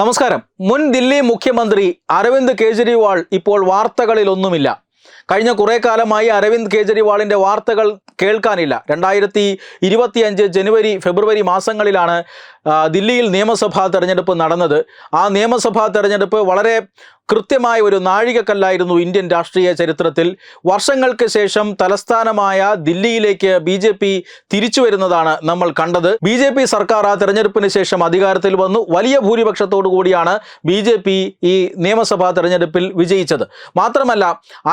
നമസ്കാരം. മുൻ ദില്ലി മുഖ്യമന്ത്രി അരവിന്ദ് കെജ്രിവാൾ ഇപ്പോൾ വാർത്തകളിലൊന്നുമില്ല. കഴിഞ്ഞ കുറേ കാലമായി അരവിന്ദ് കെജ്രിവാളിന്റെ വാർത്തകൾ കേൾക്കാനില്ല. രണ്ടായിരത്തി ഇരുപത്തിയഞ്ച് ജനുവരി ഫെബ്രുവരി മാസങ്ങളിലാണ് ദില്ലിയിൽ നിയമസഭാ തെരഞ്ഞെടുപ്പ് നടന്നത്. ആ നിയമസഭാ തെരഞ്ഞെടുപ്പ് വളരെ കൃത്യമായ ഒരു നാഴികക്കല്ലായിരുന്നു ഇന്ത്യൻ രാഷ്ട്രീയ ചരിത്രത്തിൽ. വർഷങ്ങൾക്ക് ശേഷം തലസ്ഥാനമായ ദില്ലിയിലേക്ക് ബി ജെ പി തിരിച്ചു വരുന്നതാണ് നമ്മൾ കണ്ടത്. ബി ജെ പി സർക്കാർ ആ തെരഞ്ഞെടുപ്പിന് ശേഷം അധികാരത്തിൽ വന്നു. വലിയ ഭൂരിപക്ഷത്തോടു കൂടിയാണ് ബി ജെ പി ഈ നിയമസഭാ തെരഞ്ഞെടുപ്പിൽ വിജയിച്ചത്. മാത്രമല്ല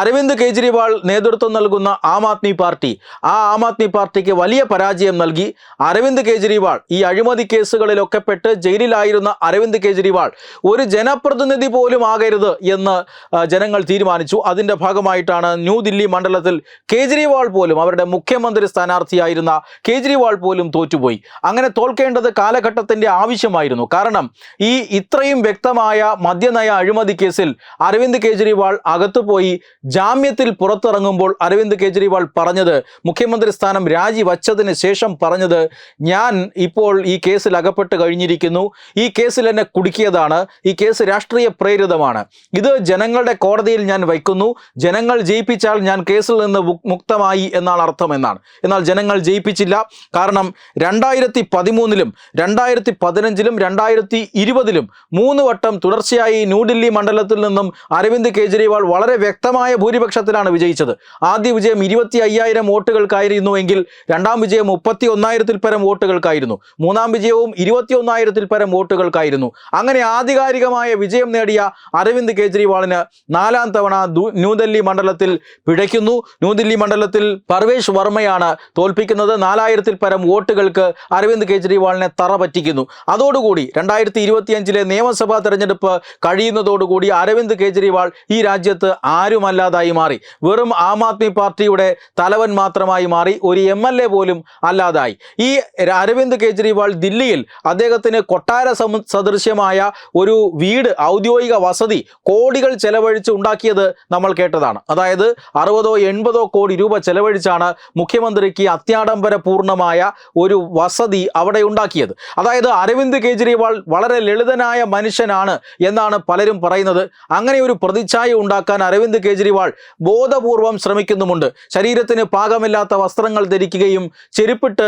അരവിന്ദ് കെജ്രിവാൾ നേതൃത്വം നൽകുന്ന ആം ആദ്മി പാർട്ടി. ആ ആം ആദ്മി പാർട്ടിക്ക് വലിയ പരാജയം നൽകി. അരവിന്ദ് കെജ്രിവാൾ ഈ അഴിമതി കേസുകളിലൊക്കെ പെട്ട് ജയിലിലായിരുന്ന അരവിന്ദ് കെജ്രിവാൾ ഒരു ജനപ്രതിനിധി പോലും ആകരുത് എന്ന് ജനങ്ങൾ തീരുമാനിച്ചു. അതിന്റെ ഭാഗമായിട്ടാണ് ന്യൂദില്ലി മണ്ഡലത്തിൽ കേജ്രിവാൾ പോലും അവരുടെ മുഖ്യമന്ത്രി സ്ഥാനാർത്ഥിയായിരുന്ന കേജ്രിവാൾ പോലും തോറ്റുപോയി. അങ്ങനെ തോൽക്കേണ്ടത് കാലഘട്ടത്തിന്റെ ആവശ്യമായിരുന്നു. കാരണം ഈ ഇത്രയും വ്യക്തമായ മദ്യനയ അഴിമതി കേസിൽ അരവിന്ദ് കെജ്രിവാൾ അകത്തുപോയി. ജാമ്യത്തിൽ പുറത്തിറങ്ങുമ്പോൾ അരവിന്ദ് കെജ്രിവാൾ പറഞ്ഞത് മുഖ്യമന്ത്രി സ്ഥാനം രാജിവച്ചതിന് ശേഷം പറഞ്ഞത് ഞാൻ ഇപ്പോൾ ഈ കേസിൽ അകപ്പെട്ട് കഴിഞ്ഞിരിക്കുന്നു. ഈ കേസിൽ എന്നെ കുടുക്കിയതാണ്. ഈ കേസ് രാഷ്ട്രീയ പ്രേരിതമാണ്. ഇത് ജനങ്ങളുടെ കോടതിയിൽ ഞാൻ വയ്ക്കുന്നു. ജനങ്ങൾ ജയിപ്പിച്ചാൽ ഞാൻ കേസിൽ നിന്ന് മുക്തമായി എന്നാണ് അർത്ഥം എന്നാണ്. എന്നാൽ ജനങ്ങൾ ജയിപ്പിച്ചില്ല. കാരണം രണ്ടായിരത്തി പതിമൂന്നിലും രണ്ടായിരത്തി പതിനഞ്ചിലും രണ്ടായിരത്തി ഇരുപതിലും മൂന്ന് വട്ടം തുടർച്ചയായി ന്യൂഡൽഹി മണ്ഡലത്തിൽ നിന്നും അരവിന്ദ് കെജ്രിവാൾ വളരെ വ്യക്തമായ ഭൂരിപക്ഷത്തിലാണ് വിജയിച്ചത്. ആദ്യ വിജയം ഇരുപത്തി അയ്യായിരം വോട്ടുകൾക്കായിരുന്നു എങ്കിൽ രണ്ടാം വിജയം മുപ്പത്തി ഒന്നായിരത്തിൽ പരം വോട്ടുകൾക്കായിരുന്നു. മൂന്നാം വിജയവും ഇരുപത്തി ഒന്നായിരത്തിൽ പരം വോട്ടുകൾക്കായിരുന്നു. അങ്ങനെ ആധികാരികമായ വിജയം നേടിയ അരവിന്ദ് കെജ്രിവാളിന് നാലാം തവണ ന്യൂഡൽഹി മണ്ഡലത്തിൽ പിഴയ്ക്കുന്നു. ന്യൂഡൽഹി മണ്ഡലത്തിൽ പർവേഷ് വർമ്മയാണ് തോൽപ്പിക്കുന്നത്. നാലായിരത്തിൽ പരം വോട്ടുകൾക്ക് അരവിന്ദ് കേജ്രിവാളിനെ തറ പറ്റിക്കുന്നു. അതോടുകൂടി രണ്ടായിരത്തി ഇരുപത്തിയഞ്ചിലെ നിയമസഭാ തെരഞ്ഞെടുപ്പ് കഴിയുന്നതോടുകൂടി അരവിന്ദ് കേജ്രിവാൾ ഈ രാജ്യത്ത് ആരുമല്ലാതായി മാറി. വെറും ആം ആദ്മി പാർട്ടിയുടെ തലവൻ മാത്രമായി മാറി ഒരു എം എൽ എ പോലും അല്ലാതായി. ഈ അരവിന്ദ് കെജ്രിവാൾ ദില്ലിയിൽ അദ്ദേഹത്തിന് കൊട്ടാര സദൃശ്യമായ ഒരു വീട് ഔദ്യോഗിക വസതി കോടികൾ ചെലവഴിച്ച് ഉണ്ടാക്കിയത് നമ്മൾ കേട്ടതാണ്. അതായത് അറുപതോ എൺപതോ കോടി രൂപ ചെലവഴിച്ചാണ് മുഖ്യമന്ത്രിക്ക് അത്യാഡംബര പൂർണമായ ഒരു വസതി അവിടെ ഉണ്ടാക്കിയത്. അതായത് അരവിന്ദ് കെജ്രിവാൾ വളരെ ലളിതനായ മനുഷ്യനാണ് എന്നാണ് പലരും പറയുന്നത്. അങ്ങനെ ഒരു പ്രതിച്ഛായ ഉണ്ടാക്കാൻ അരവിന്ദ് കെജ്രിവാൾ ബോധപൂർവം ശ്രമിക്കുന്നുമുണ്ട്. ശരീരത്തിന് പാകമില്ലാത്ത വസ്ത്രങ്ങൾ ധരിക്കുകയും ചെരുപ്പിട്ട്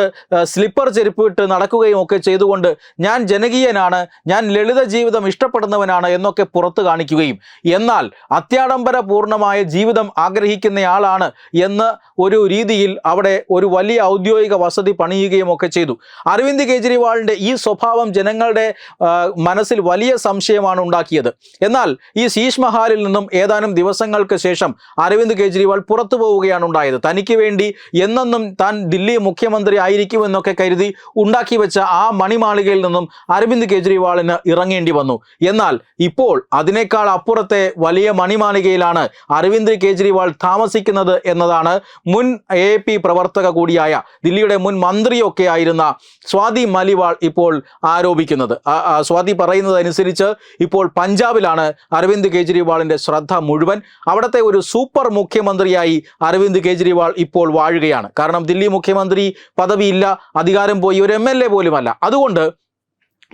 സ്ലിപ്പർ ചെരുപ്പിട്ട് നടക്കുകയും ഒക്കെ ചെയ്തുകൊണ്ട് ഞാൻ ജനകീയനാണ് ഞാൻ ലളിത ജീവിതം ഇഷ്ടപ്പെടുന്നവനാണ് എന്നൊക്കെ പുറത്തു കാണിക്കുകയും. എന്നാൽ അത്യാഡംബര പൂർണമായ ജീവിതം ആഗ്രഹിക്കുന്നയാളാണ് എന്ന് ഒരു രീതിയിൽ അവിടെ ഒരു വലിയ ഔദ്യോഗിക വസതി പണിയുകയും ഒക്കെ ചെയ്തു. അരവിന്ദ് കെജ്രിവാളിന്റെ ഈ സ്വഭാവം ജനങ്ങളുടെ മനസ്സിൽ വലിയ സംശയമാണ് ഉണ്ടാക്കിയത്. എന്നാൽ ഈ ശീഷ് മഹാലിൽ നിന്നും ഏതാനും ദിവസങ്ങൾക്ക് ശേഷം അരവിന്ദ് കെജ്രിവാൾ പുറത്തു പോവുകയാണ് ഉണ്ടായത്. തനിക്ക് വേണ്ടി എന്നെന്നും താൻ ദില്ലി മുഖ്യമന്ത്രി ആയിരിക്കുമെന്നൊക്കെ കരുതി ഉണ്ടാക്കി വെച്ച ആ മണിമാളികയിൽ നിന്നും അരവിന്ദ് കെജ്രിവാളിന് ഇറങ്ങേണ്ടി വന്നു. എന്നാൽ ഇപ്പോൾ അതിനേക്കാൾ അപ്പുറത്തെ വലിയ മണിമാളികയിലാണ് അരവിന്ദ് കെജ്രിവാൾ താമസിക്കുന്നത് എന്നതാണ് മുൻ എ പി പ്രവർത്തക കൂടിയായ ദില്ലിയുടെ മുൻ മന്ത്രിയൊക്കെ ആയിരുന്ന സ്വാതി മലിവാൾ ഇപ്പോൾ ആരോപിക്കുന്നത്. സ്വാതി പറയുന്നത് അനുസരിച്ച് ഇപ്പോൾ പഞ്ചാബിലാണ് അരവിന്ദ് കെജ്രിവാളിന്റെ ശ്രദ്ധ മുഴുവൻ. അവിടുത്തെ ഒരു സൂപ്പർ മുഖ്യമന്ത്രിയായി അരവിന്ദ് കെജ്രിവാൾ ഇപ്പോൾ വാഴുകയാണ്. കാരണം ദില്ലി മുഖ്യമന്ത്രി പദവിയില്ല അധികാരം പോയി ഒരു എം എൽ എ പോലുമല്ല. അതുകൊണ്ട്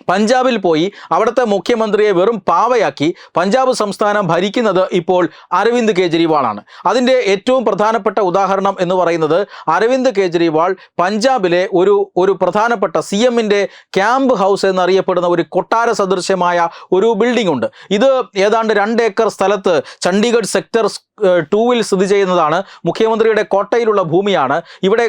പഞ്ചാബിൽ പോയി അവിടുത്തെ മുഖ്യമന്ത്രിയെ വെറും പാവയാക്കി പഞ്ചാബ് സംസ്ഥാനം ഭരിക്കുന്നത് ഇപ്പോൾ അരവിന്ദ് കെജ്രിവാളാണ്. അതിന്റെ ഏറ്റവും പ്രധാനപ്പെട്ട ഉദാഹരണം എന്ന് പറയുന്നത് അരവിന്ദ് കെജ്രിവാൾ പഞ്ചാബിലെ ഒരു ഒരു പ്രധാനപ്പെട്ട സി എമ്മിന്റെ ക്യാമ്പ് ഹൗസ് എന്നറിയപ്പെടുന്ന ഒരു കൊട്ടാര സദൃശ്യമായ ഒരു ബിൽഡിംഗ് ഉണ്ട്. ഇത് ഏതാണ്ട് രണ്ട് ഏക്കർ സ്ഥലത്ത് ചണ്ഡീഗഡ് സെക്ടർ ടൂവിൽ സ്ഥിതി ചെയ്യുന്നതാണ്. മുഖ്യമന്ത്രിയുടെ കോട്ടയിലുള്ള ഭൂമിയാണ്. ഇവിടെ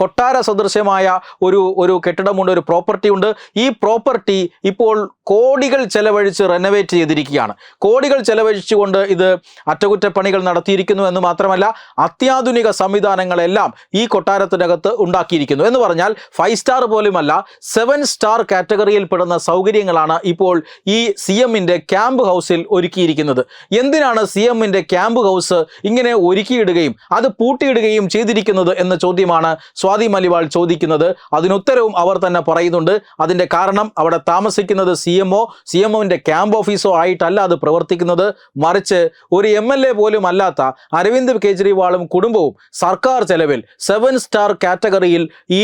കൊട്ടാര സദൃശ്യമായ ഒരു ഒരു കെട്ടിടമുണ്ട് ഒരു പ്രോപ്പർട്ടി ഉണ്ട്. ഈ പ്രോപ്പർട്ടി ഇപ്പോൾ കോടികൾ ചെലവഴിച്ച് റെനോവേറ്റ് ചെയ്തിരിക്കുകയാണ്. കോടികൾ ചെലവഴിച്ചുകൊണ്ട് ഇത് അറ്റകുറ്റപ്പണികൾ നടത്തിയിരിക്കുന്നു എന്ന് മാത്രമല്ല അത്യാധുനിക സംവിധാനങ്ങളെല്ലാം ഈ കൊട്ടാരത്തിനകത്ത് ഉണ്ടാക്കിയിരിക്കുന്നു. എന്ന് പറഞ്ഞാൽ ഫൈവ് സ്റ്റാർ പോലുമല്ല സെവൻ സ്റ്റാർ കാറ്റഗറിയിൽ പെടുന്ന സൗകര്യങ്ങളാണ് ഇപ്പോൾ ഈ സി എമ്മിന്റെ ക്യാമ്പ് ഹൗസിൽ ഒരുക്കിയിരിക്കുന്നത്. എന്തിനാണ് സി എമ്മിന്റെ ക്യാമ്പ് ഹൗസ് ഹൗസ് ഇങ്ങനെ ഒരുക്കിയിടുകയും അത് പൂട്ടിയിടുകയും ചെയ്തിരിക്കുന്നത് എന്ന ചോദ്യമാണ് സ്വാതി മലിവാൾ ചോദിക്കുന്നത്. അതിനുത്തരവും അവർ തന്നെ പറയുന്നുണ്ട്. അതിന്റെ കാരണം അവിടെ താമസിക്കുന്നത് C M O C M ഒവിന്റെ camp ഓഫീസോ ആയിട്ടല്ല അത് പ്രവർത്തിക്കുന്നത്. മറിച്ച് ഒരു എം എൽ എ പോലും അല്ലാത്ത അരവിന്ദ് കേജ്രിവാളും കുടുംബവും സർക്കാർ ചെലവിൽ സെവൻ സ്റ്റാർ കാറ്റഗറിയിൽ ഈ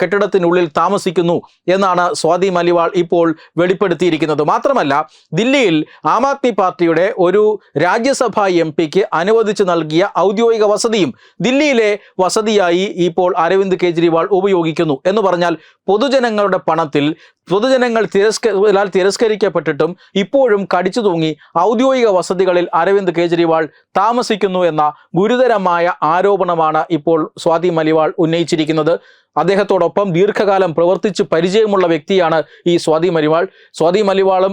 കെട്ടിടത്തിനുള്ളിൽ താമസിക്കുന്നു എന്നാണ് സ്വാതി മലിവാൾ ഇപ്പോൾ വെളിപ്പെടുത്തിയിരിക്കുന്നത്. മാത്രമല്ല ദില്ലിയിൽ ആം ആദ്മി പാർട്ടിയുടെ ഒരു രാജ്യസഭാ എം പിക്ക് അനുവദിച്ചു നൽകിയ ഔദ്യോഗിക വസതിയും ദില്ലിയിലെ വസതിയായി ഇപ്പോൾ അരവിന്ദ് കെജ്രിവാൾ ഉപയോഗിക്കുന്നു എന്ന് പറഞ്ഞാൽ പൊതുജനങ്ങളുടെ പണത്തിൽ പൊതുജനങ്ങൾ തിരസ്ക തിരസ്കരിക്കപ്പെട്ടിട്ടും ഇപ്പോഴും കടിച്ചു തൂങ്ങി ഔദ്യോഗിക വസതികളിൽ അരവിന്ദ് കേജ്രിവാൾ താമസിക്കുന്നു എന്ന ഗുരുതരമായ ആരോപണമാണ് ഇപ്പോൾ സ്വാതി മലിവാൾ ഉന്നയിച്ചിരിക്കുന്നത്. അദ്ദേഹത്തോടൊപ്പം ദീർഘകാലം പ്രവർത്തിച്ച് പരിചയമുള്ള വ്യക്തിയാണ് ഈ സ്വാതി മലിവാൾ സ്വാതി മലിവാളും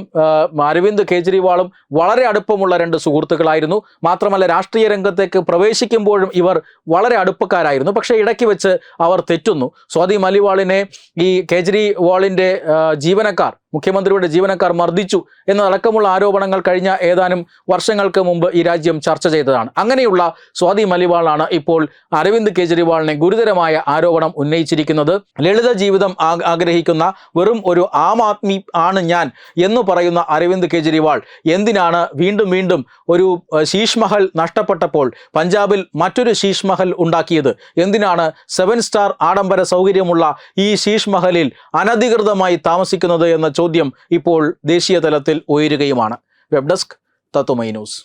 അരവിന്ദ് കെജ്രിവാളും വളരെ അടുപ്പമുള്ള രണ്ട് സുഹൃത്തുക്കളായിരുന്നു. മാത്രമല്ല രാഷ്ട്രീയ രംഗത്തേക്ക് പ്രവേശിക്കുമ്പോഴും ഇവർ വളരെ അടുപ്പക്കാരായിരുന്നു. പക്ഷേ ഇടയ്ക്ക് വെച്ച് അവർ തെറ്റുന്നു. സ്വാതി മലിവാളിനെ ഈ കേജ്രിവാളിന്റെ ജീവനക്കാർ മുഖ്യമന്ത്രിയുടെ ജീവനക്കാർ മർദ്ദിച്ചു എന്നതടക്കമുള്ള ആരോപണങ്ങൾ കഴിഞ്ഞ ഏതാനും വർഷങ്ങൾക്ക് മുമ്പ് ഈ രാജ്യം ചർച്ച ചെയ്തതാണ്. അങ്ങനെയുള്ള സ്വാതി മലിവാളാണ് ഇപ്പോൾ അരവിന്ദ് കെജ്രിവാളിനെ ഗുരുതരമായ ആരോപണം ഉന്നയിച്ചിരിക്കുന്നത്. ലളിത ജീവിതം ആഗ്രഹിക്കുന്ന വെറും ഒരു ആം ആദ്മി ആണ് ഞാൻ എന്ന് പറയുന്ന അരവിന്ദ് കെജ്രിവാൾ എന്തിനാണ് വീണ്ടും വീണ്ടും ഒരു ശീഷ്മഹൽ ശീഷ് നഷ്ടപ്പെട്ടപ്പോൾ പഞ്ചാബിൽ മറ്റൊരു ശീഷ്മഹൽ ഉണ്ടാക്കിയത്? എന്തിനാണ് സെവൻ സ്റ്റാർ ആഡംബര സൗകര്യമുള്ള ഈ ശീഷ്മഹലിൽ അനധികൃതമായി താമസിക്കുന്നത് എന്ന ചോദ്യം ഇപ്പോൾ ദേശീയ തലത്തിൽ ഉയരുകയുമാണ്. Web desk Tathwamayi news